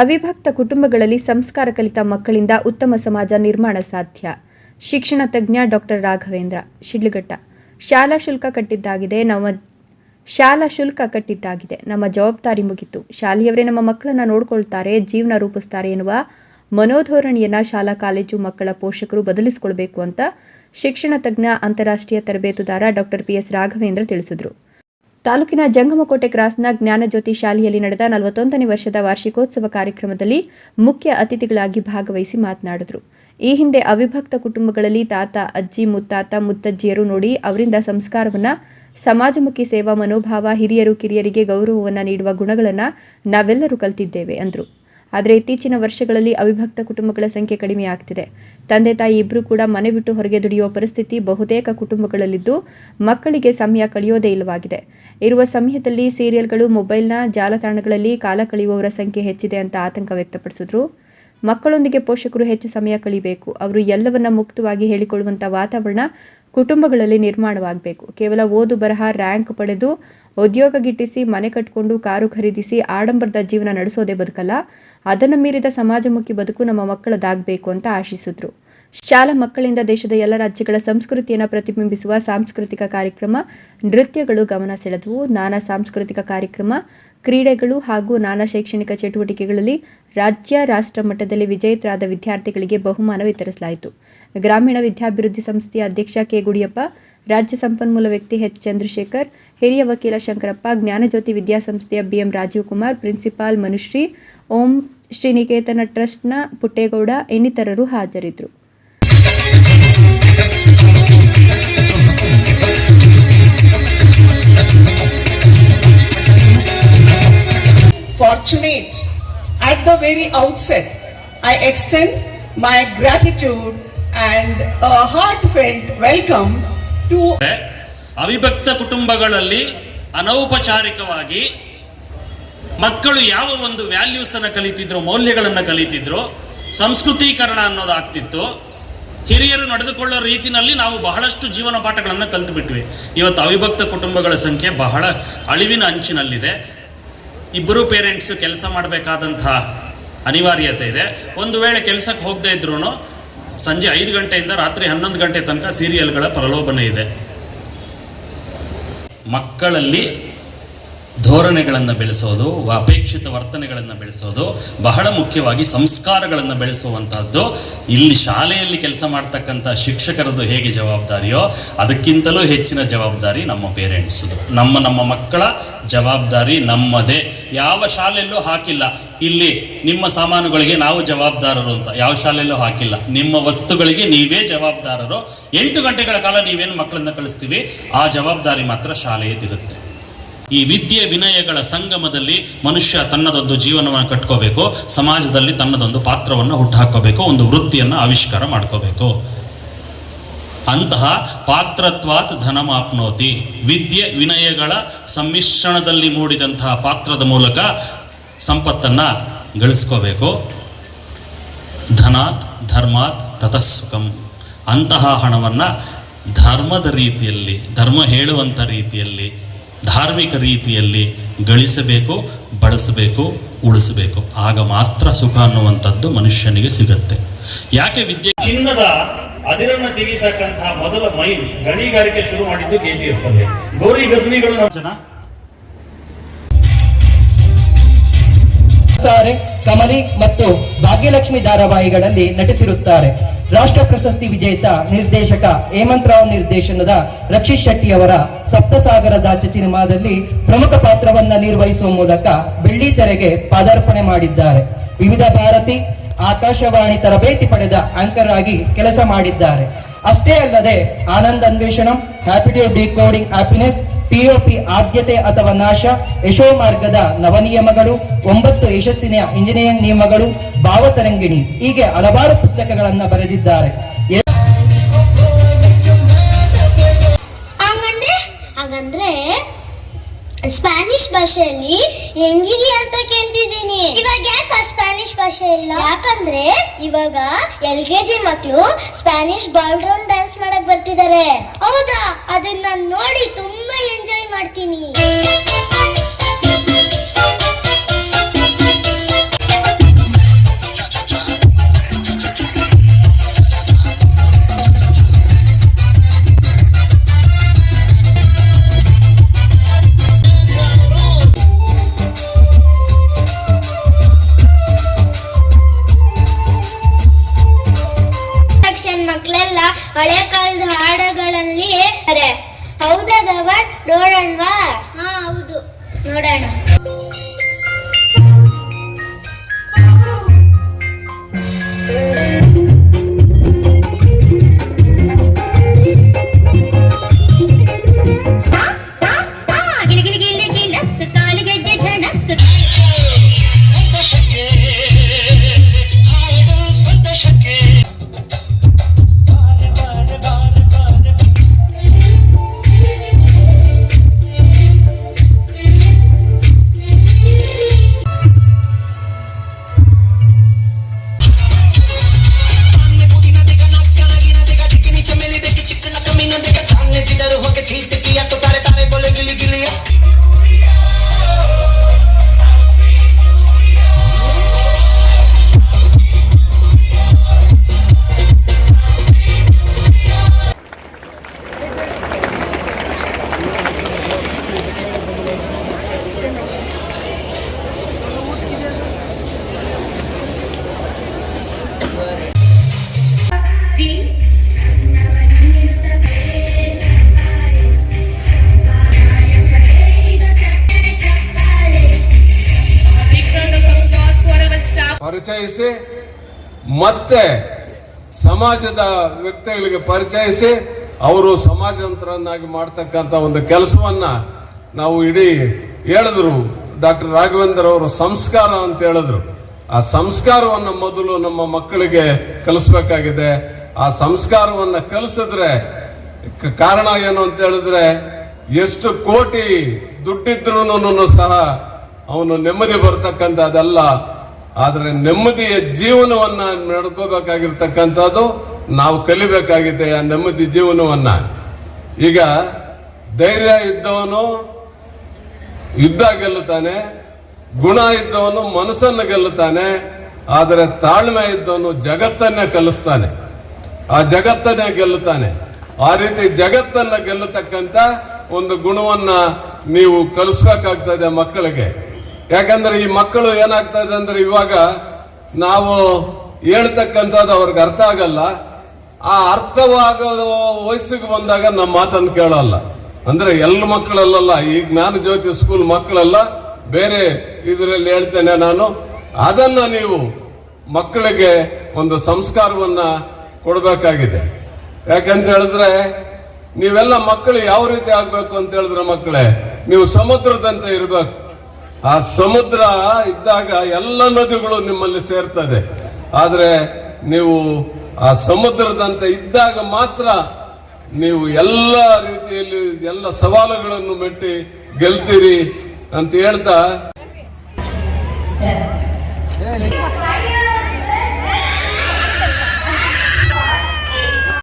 ಅವಿಭಕ್ತ ಕುಟುಂಬಗಳಲ್ಲಿ ಸಂಸ್ಕಾರ ಕಲಿತ ಮಕ್ಕಳಿಂದ ಉತ್ತಮ ಸಮಾಜ ನಿರ್ಮಾಣ ಸಾಧ್ಯ. ಶಿಕ್ಷಣ ತಜ್ಞ ಡಾಕ್ಟರ್ ರಾಘವೇಂದ್ರ, ಶಿಡ್ಲಘಟ್ಟ. ಶಾಲಾ ಶುಲ್ಕ ಕಟ್ಟಿದ್ದಾಗಿದೆ ನಮ್ಮ ಶಾಲಾ ಶುಲ್ಕ ಕಟ್ಟಿದ್ದಾಗಿದೆ. ನಮ್ಮ ಜವಾಬ್ದಾರಿ ಮುಗಿತು. ಶಾಲೆಯವರೇ ನಮ್ಮ ಮಕ್ಕಳನ್ನ ನೋಡ್ಕೊಳ್ತಾರೆ, ಜೀವನ ರೂಪಿಸ್ತಾರೆ ಎನ್ನುವ ಮನೋಧೋರಣೆಯನ್ನ ಶಾಲಾ ಕಾಲೇಜು ಮಕ್ಕಳ ಪೋಷಕರು ಬದಲಿಸಿಕೊಳ್ಬೇಕು ಅಂತ ಶಿಕ್ಷಣ ತಜ್ಞ ಅಂತಾರಾಷ್ಟ್ರೀಯ ತರಬೇತುದಾರ ಡಾಕ್ಟರ್ ಪಿ. ಎಸ್. ರಾಘವೇಂದ್ರ ತಿಳಿಸಿದರು. ತಾಲೂಕಿನ ಜಂಗಮಕೋಟೆ ಕ್ರಾಸ್ನ ಜ್ಞಾನಜ್ಯೋತಿ ಶಾಲೆಯಲ್ಲಿ ನಡೆದ ನಲವತ್ತೊಂದನೇ ವರ್ಷದ ವಾರ್ಷಿಕೋತ್ಸವ ಕಾರ್ಯಕ್ರಮದಲ್ಲಿ ಮುಖ್ಯ ಅತಿಥಿಗಳಾಗಿ ಭಾಗವಹಿಸಿ ಮಾತನಾಡಿದರು. ಈ ಹಿಂದೆ ಅವಿಭಕ್ತ ಕುಟುಂಬಗಳಲ್ಲಿ ತಾತ, ಅಜ್ಜಿ, ಮುತ್ತಾತ, ಮುತ್ತಜ್ಜಿಯರು ನೋಡಿ ಅವರಿಂದ ಸಂಸ್ಕಾರವನ್ನ, ಸಮಾಜಮುಖಿ ಸೇವಾ ಮನೋಭಾವ ಹಿರಿಯರು ಕಿರಿಯರಿಗೆ ಗೌರವವನ್ನು ನೀಡುವ ಗುಣಗಳನ್ನು ನಾವೆಲ್ಲರೂ ಕಲ್ತಿದ್ದೇವೆ, ಅಂದರು. ಆದರೆ ಇತ್ತೀಚಿನ ವರ್ಷಗಳಲ್ಲಿ ಅವಿಭಕ್ತ ಕುಟುಂಬಗಳ ಸಂಖ್ಯೆ ಕಡಿಮೆಯಾಗ್ತಿದೆ. ತಂದೆ ತಾಯಿ ಇಬ್ಬರೂ ಕೂಡ ಮನೆ ಬಿಟ್ಟು ಹೊರಗೆ ದುಡಿಯುವ ಪರಿಸ್ಥಿತಿ ಬಹುತೇಕ ಕುಟುಂಬಗಳಲ್ಲಿದ್ದು ಮಕ್ಕಳಿಗೆ ಸಮಯ ಕಳೆಯೋದೇ ಇಲ್ಲವಾಗಿದೆ. ಇರುವ ಸಮಯದಲ್ಲಿ ಸೀರಿಯಲ್ಗಳು ಮೊಬೈಲ್ನ ಜಾಲತಾಣಗಳಲ್ಲಿ ಕಾಲ ಕಳೆಯುವವರ ಸಂಖ್ಯೆ ಹೆಚ್ಚಿದೆ ಅಂತ ಆತಂಕ ವ್ಯಕ್ತಪಡಿಸಿದ್ರು. ಮಕ್ಕಳೊಂದಿಗೆ ಪೋಷಕರು ಹೆಚ್ಚು ಸಮಯ ಕಳಿಬೇಕು. ಅವರು ಎಲ್ಲವನ್ನ ಮುಕ್ತವಾಗಿ ಹೇಳಿಕೊಳ್ಳುವಂಥ ವಾತಾವರಣ ಕುಟುಂಬಗಳಲ್ಲಿ ನಿರ್ಮಾಣವಾಗಬೇಕು. ಕೇವಲ ಓದು, ಬರಹ ರ್ಯಾಂಕ್ ಪಡೆದು ಉದ್ಯೋಗ ಗಿಟ್ಟಿಸಿ, ಮನೆ ಕಟ್ಟಿಕೊಂಡು ಕಾರು ಖರೀದಿಸಿ ಆಡಂಬರದ ಜೀವನ ನಡೆಸೋದೇ ಬದುಕಲ್ಲ. ಅದನ್ನು ಮೀರಿದ ಸಮಾಜಮುಖಿ ಬದುಕು ನಮ್ಮ ಮಕ್ಕಳದಾಗಬೇಕು ಅಂತ ಆಶಿಸಿದ್ರು. ಶಾಲಾ ಮಕ್ಕಳಿಂದ ದೇಶದ ಎಲ್ಲ ರಾಜ್ಯಗಳ ಸಂಸ್ಕೃತಿಯನ್ನು ಪ್ರತಿಬಿಂಬಿಸುವ ಸಾಂಸ್ಕೃತಿಕ ಕಾರ್ಯಕ್ರಮ, ನೃತ್ಯಗಳು ಗಮನ ಸೆಳೆದವು. ನಾನಾ ಸಾಂಸ್ಕೃತಿಕ ಕಾರ್ಯಕ್ರಮ, ಕ್ರೀಡೆಗಳು ಹಾಗೂ ನಾನಾ ಶೈಕ್ಷಣಿಕ ಚಟುವಟಿಕೆಗಳಲ್ಲಿ ರಾಜ್ಯ, ರಾಷ್ಟ್ರ ಮಟ್ಟದಲ್ಲಿ ವಿಜೇತರಾದ ವಿದ್ಯಾರ್ಥಿಗಳಿಗೆ ಬಹುಮಾನ ವಿತರಿಸಲಾಯಿತು. ಗ್ರಾಮೀಣ ವಿದ್ಯಾಭಿವೃದ್ಧಿ ಸಂಸ್ಥೆಯ ಅಧ್ಯಕ್ಷ ಕೆ. ಗುಡಿಯಪ್ಪ, ರಾಜ್ಯ ಸಂಪನ್ಮೂಲ ವ್ಯಕ್ತಿ ಎಚ್. ಚಂದ್ರಶೇಖರ್, ಹಿರಿಯ ವಕೀಲ ಶಂಕರಪ್ಪ, ಜ್ಞಾನಜ್ಯೋತಿ ವಿದ್ಯಾಸಂಸ್ಥೆಯ ಬಿಎಂ ರಾಜೀವ್ ಕುಮಾರ್ ಪ್ರಿನ್ಸಿಪಾಲ್ ಮನುಶ್ರೀ, ಓಂ ಶ್ರೀನಿಕೇತನ ಟ್ರಸ್ಟ್ನ ಪುಟ್ಟೇಗೌಡ ಇನ್ನಿತರರು ಹಾಜರಿದ್ದರು. At the very outset, I extend my gratitude and a heartfelt welcome to ಅವಿಭಕ್ತ ಕುಟುಂಬಗಳಲ್ಲಿ ಅನೌಪಚಾರಿಕವಾಗಿ ಮಕ್ಕಳು ಯಾವ ಒಂದು ವ್ಯಾಲ್ಯೂಸ್ ಅನ್ನು ಕಲಿತಿದ್ರು ಮೌಲ್ಯಗಳನ್ನು ಕಲಿತಿದ್ರು ಸಂಸ್ಕೃತೀಕರಣ ಅನ್ನೋದಾಗ್ತಿತ್ತು. ಹಿರಿಯರು ನಡೆದುಕೊಳ್ಳೋ ರೀತಿನಲ್ಲಿ ನಾವು ಬಹಳಷ್ಟು ಜೀವನ ಪಾಠಗಳನ್ನು ಕಲಿತು ಬಿಟ್ವಿ ಇವತ್ತು ಅವಿಭಕ್ತ ಕುಟುಂಬಗಳ ಸಂಖ್ಯೆ ಬಹಳ ಅಳಿವಿನ ಅಂಚಿನಲ್ಲಿದೆ. ಇಬ್ಬರು ಪೇರೆಂಟ್ಸು ಕೆಲಸ ಮಾಡಬೇಕಾದಂಥ ಅನಿವಾರ್ಯತೆ ಇದೆ. ಒಂದು ವೇಳೆ ಕೆಲಸಕ್ಕೆ ಹೋಗದೇ ಇದ್ರೂ ಸಂಜೆ ಐದು ಗಂಟೆಯಿಂದ ರಾತ್ರಿ ಹನ್ನೊಂದು ಗಂಟೆ ತನಕ ಸೀರಿಯಲ್ಗಳ ಪ್ರಲೋಭನೆ ಇದೆ. ಮಕ್ಕಳಲ್ಲಿ ಧೋರಣೆಗಳನ್ನು ಬೆಳೆಸೋದು, ಅಪೇಕ್ಷಿತ ವರ್ತನೆಗಳನ್ನು ಬೆಳೆಸೋದು, ಬಹಳ ಮುಖ್ಯವಾಗಿ ಸಂಸ್ಕಾರಗಳನ್ನು ಬೆಳೆಸುವಂಥದ್ದು ಇಲ್ಲಿ ಶಾಲೆಯಲ್ಲಿ ಕೆಲಸ ಮಾಡ್ತಕ್ಕಂಥ ಶಿಕ್ಷಕರದ್ದು ಹೇಗೆ ಜವಾಬ್ದಾರಿಯೋ, ಅದಕ್ಕಿಂತಲೂ ಹೆಚ್ಚಿನ ಜವಾಬ್ದಾರಿ ನಮ್ಮ ಪೇರೆಂಟ್ಸ್ದು. ನಮ್ಮ ನಮ್ಮ ಮಕ್ಕಳ ಜವಾಬ್ದಾರಿ ನಮ್ಮದೇ. ಯಾವ ಶಾಲೆಯಲ್ಲೂ ಹಾಕಿಲ್ಲ. ಇಲ್ಲಿ ನಿಮ್ಮ ಸಾಮಾನುಗಳಿಗೆ ನಾವು ಜವಾಬ್ದಾರರು ಅಂತ. ಯಾವ ಶಾಲೆಯಲ್ಲೂ ಹಾಕಿಲ್ಲ. ನಿಮ್ಮ ವಸ್ತುಗಳಿಗೆ ನೀವೇ ಜವಾಬ್ದಾರರು. ಎಂಟು ಗಂಟೆಗಳ ಕಾಲ ನೀವೇನು ಮಕ್ಕಳನ್ನ ಕಳಿಸ್ತೀವಿ, ಆ ಜವಾಬ್ದಾರಿ ಮಾತ್ರ ಶಾಲೆಯದಿರುತ್ತೆ ಈ ವಿದ್ಯೆ ವಿನಯಗಳ ಸಂಗಮದಲ್ಲಿ ಮನುಷ್ಯ ತನ್ನದೊಂದು ಜೀವನವನ್ನು ಕಟ್ಕೋಬೇಕು, ಸಮಾಜದಲ್ಲಿ ತನ್ನದೊಂದು ಪಾತ್ರವನ್ನು ಹುಟ್ಟುಹಾಕೋಬೇಕು ಒಂದು ವೃತ್ತಿಯನ್ನು ಆವಿಷ್ಕಾರ ಮಾಡ್ಕೋಬೇಕು. ಅಂತಹ ಪಾತ್ರತ್ವಾತ್ ಧನಮಾಪ್ನೋತಿ ವಿದ್ಯೆ ವಿನಯಗಳ ಸಮ್ಮಿಶ್ರಣದಲ್ಲಿ ಮೂಡಿದಂತಹ ಪಾತ್ರದ ಮೂಲಕ ಸಂಪತ್ತನ್ನು ಗಳಿಸ್ಕೋಬೇಕು. ಧನಾತ್, ಧರ್ಮಾತ್ ತತಸ್ಸುಖಂ ಅಂತಹ ಹಣವನ್ನು ಧರ್ಮದ ರೀತಿಯಲ್ಲಿ, ಧರ್ಮ ಹೇಳುವಂಥ ರೀತಿಯಲ್ಲಿ ಧಾರ್ಮಿಕ ರೀತಿಯಲ್ಲಿ ಗಳಿಸಬೇಕು ಬಳಸಬೇಕು ಉಳಿಸಬೇಕು. ಆಗ ಮಾತ್ರ ಸುಖ ಅನ್ನುವಂಥದ್ದು ಮನುಷ್ಯನಿಗೆ ಸಿಗುತ್ತೆ. ಯಾಕೆ ವಿದ್ಯೆ ಚಿನ್ನದ ಅದಿರನ್ನ ತೆಗಿತಕ್ಕಂತಹ ಮೊದಲ ಮೈನ್ ಗಣಿಗಾರಿಕೆ ಶುರು ಮಾಡಿದ್ದು ಕೆ ಜಿ ಎಫ್ ಅಲ್ಲಿ. ಗೌರಿ ಗಜನಿಗಳು ಜನ. ಸಾರೆ ಕಮಲಿ ಮತ್ತು ಭಾಗ್ಯಲಕ್ಷ್ಮಿ ಧಾರಾವಾಹಿಗಳಲ್ಲಿ ನಟಿಸಿರುತ್ತಾರೆ. ರಾಷ್ಟ್ರ ಪ್ರಶಸ್ತಿ ವಿಜೇತ ನಿರ್ದೇಶಕ ಹೇಮಂತ್ ರಾವ್ ನಿರ್ದೇಶನದ ರಕ್ಷಿತ್ ಶೆಟ್ಟಿ ಅವರ ಸಪ್ತಸಾಗರ ದಾಚ ಸಿನಿಮಾದಲ್ಲಿ ಪ್ರಮುಖ ಪಾತ್ರವನ್ನ ನಿರ್ವಹಿಸುವ ಮೂಲಕ ಬೆಳ್ಳಿ ತೆರೆಗೆ ಪಾದಾರ್ಪಣೆ ಮಾಡಿದ್ದಾರೆ. ವಿವಿಧ ಭಾರತಿ, ಆಕಾಶವಾಣಿ ತರಬೇತಿ ಪಡೆದ ಆಂಕರ್ ಆಗಿ ಕೆಲಸ ಮಾಡಿದ್ದಾರೆ. ಅಷ್ಟೇ ಅಲ್ಲದೆ ಆನಂದ್ ಅನ್ವೇಷಣಂ ಹ್ಯಾಪಿಟಿವ್ ಡಿಕೋಡಿಂಗ್ ಹ್ಯಾಪಿನೆಸ್ ಪಿಒಪಿ ಆದ್ಯತೆ ಅಥವಾ ನಾಶ ಯಶೋ ಮಾರ್ಗದ ನವನಿಯಮಗಳು ಒಂಬತ್ತು ಯಶಸ್ಸಿನ ಇಂಜಿನಿಯರಿಂಗ್ ನಿಯಮಗಳು ಭಾವತರಂಗಿಣಿ ಹೀಗೆ ಹಲವಾರು ಪುಸ್ತಕಗಳನ್ನು ಬರೆದಿದ್ದಾರೆ. ಸ್ಪ್ಯಾನಿಶ್ ಹಾಗಂದ್ರೆ ಸ್ಪ್ಯಾನಿಷ್ ಭಾಷೆಯಲ್ಲಿ ಹೆಂಗಿದೆಯಾ ಅಂತ ಕೇಳ್ತಿದ್ದೀನಿ. ಇವಾಗ ಯಾಕೆ ಸ್ಪ್ಯಾನಿಷ್ ಭಾಷೆ ಇಲ್ಲ? ಯಾಕಂದ್ರೆ ಇವಾಗ ಎಲ್ ಕೆ ಜಿ ಮಕ್ಕಳು ಸ್ಪ್ಯಾನಿಷ್ ಬಾಲ್ ರೌಂಡ್ ಡ್ಯಾನ್ಸ್ ಮಾಡಕ್ ಬರ್ತಿದ್ದಾರೆ. ಹೌದಾ? ಅದನ್ನ ನೋಡಿ ತುಂಬಾ ಮಾಡ್ತೀನಿ. ಪರಿಚಯಿಸಿ, ಮತ್ತೆ ಸಮಾಜದ ವ್ಯಕ್ತಿಗಳಿಗೆ ಪರಿಚಯಿಸಿ, ಅವರು ಸಮಾಜವಂತರನ್ನಾಗಿ ಮಾಡ್ತಕ್ಕಂಥ ಒಂದು ಕೆಲಸವನ್ನ ನಾವು ಇಡೀ ಹೇಳಿದ್ರು. ಡಾಕ್ಟರ್ ರಾಘವೇಂದ್ರ ಅವರು ಸಂಸ್ಕಾರ ಅಂತ ಹೇಳಿದ್ರು. ಆ ಸಂಸ್ಕಾರವನ್ನ ಮೊದಲು ನಮ್ಮ ಮಕ್ಕಳಿಗೆ ಕಲಿಸ್ಬೇಕಾಗಿದೆ. ಆ ಸಂಸ್ಕಾರವನ್ನ ಕಲಿಸಿದ್ರೆ ಕಾರಣ ಏನು ಅಂತ ಹೇಳಿದ್ರೆ, ಎಷ್ಟು ಕೋಟಿ ದುಡ್ಡಿದ್ರು ಸಹ ಅವನು ನೆಮ್ಮದಿ ಬರ್ತಕ್ಕಂಥದ್ದಲ್ಲ. ಆದ್ರೆ ನೆಮ್ಮದಿಯ ಜೀವನವನ್ನ ನಡ್ಕೋಬೇಕಾಗಿರ್ತಕ್ಕಂಥದ್ದು ನಾವು ಕಲಿಬೇಕಾಗಿದೆ ಆ ನೆಮ್ಮದಿ ಜೀವನವನ್ನ ಈಗ ಧೈರ್ಯ ಇದ್ದವನು ಯುದ್ಧ ಗೆಲ್ಲುತ್ತಾನೆ, ಗುಣ ಇದ್ದವನು ಮನಸ್ಸನ್ನು ಗೆಲ್ಲುತ್ತಾನೆ, ಆದರೆ ತಾಳ್ಮೆ ಇದ್ದವನು ಜಗತ್ತನ್ನೇ ಕಲಿಸ್ತಾನೆ. ಆ ಜಗತ್ತನ್ನೇ ಗೆಲ್ಲುತ್ತಾನೆ. ಆ ರೀತಿ ಜಗತ್ತನ್ನ ಗೆಲ್ಲತಕ್ಕಂತ ಒಂದು ಗುಣವನ್ನ ನೀವು ಕಲಿಸ್ಬೇಕಾಗ್ತದೆ ಮಕ್ಕಳಿಗೆ. ಯಾಕಂದ್ರೆ ಈ ಮಕ್ಕಳು ಏನಾಗ್ತಾ ಇದೆ ಅಂದ್ರೆ ಇವಾಗ ನಾವು ಹೇಳ್ತಕ್ಕಂಥದ್ದು ಅವ್ರಿಗೆ ಅರ್ಥ ಆಗಲ್ಲ. ಆ ಅರ್ಥವಾಗ ವಯಸ್ಸಿಗೆ ಬಂದಾಗ ನಮ್ಮ ಮಾತನ್ನು ಕೇಳಲ್ಲ. ಅಂದ್ರೆ ಎಲ್ಲ ಮಕ್ಕಳಲ್ಲ ಈ ಜ್ಞಾನ ಜ್ಯೋತಿ ಸ್ಕೂಲ್ ಮಕ್ಕಳೆಲ್ಲ, ಬೇರೆ ಇದರಲ್ಲಿ ಹೇಳ್ತೇನೆ ನಾನು. ಅದನ್ನ ನೀವು ಮಕ್ಕಳಿಗೆ ಒಂದು ಸಂಸ್ಕಾರವನ್ನ ಕೊಡಬೇಕಾಗಿದೆ. ಯಾಕಂತ ಹೇಳಿದ್ರೆ, ನೀವೆಲ್ಲ ಮಕ್ಕಳು ಯಾವ ರೀತಿ ಆಗ್ಬೇಕು ಅಂತ ಹೇಳಿದ್ರೆ ಮಕ್ಕಳೇ, ನೀವು ಸಮುದ್ರದಂತೆ ಇರಬೇಕು. ಆ ಸಮುದ್ರ ಇದ್ದಾಗ ಎಲ್ಲ ನದಿಗಳು ನಿಮ್ಮಲ್ಲಿ ಸೇರ್ತದೆ. ಆದರೆ ನೀವು ಆ ಸಮುದ್ರದಂತೆ ಇದ್ದಾಗ ಮಾತ್ರ ನೀವು ಎಲ್ಲ ರೀತಿಯಲ್ಲಿ ಎಲ್ಲ ಸವಾಲುಗಳನ್ನು ಮೆಟ್ಟಿ ಗೆಲ್ತೀರಿ ಅಂತ ಹೇಳ್ತಾ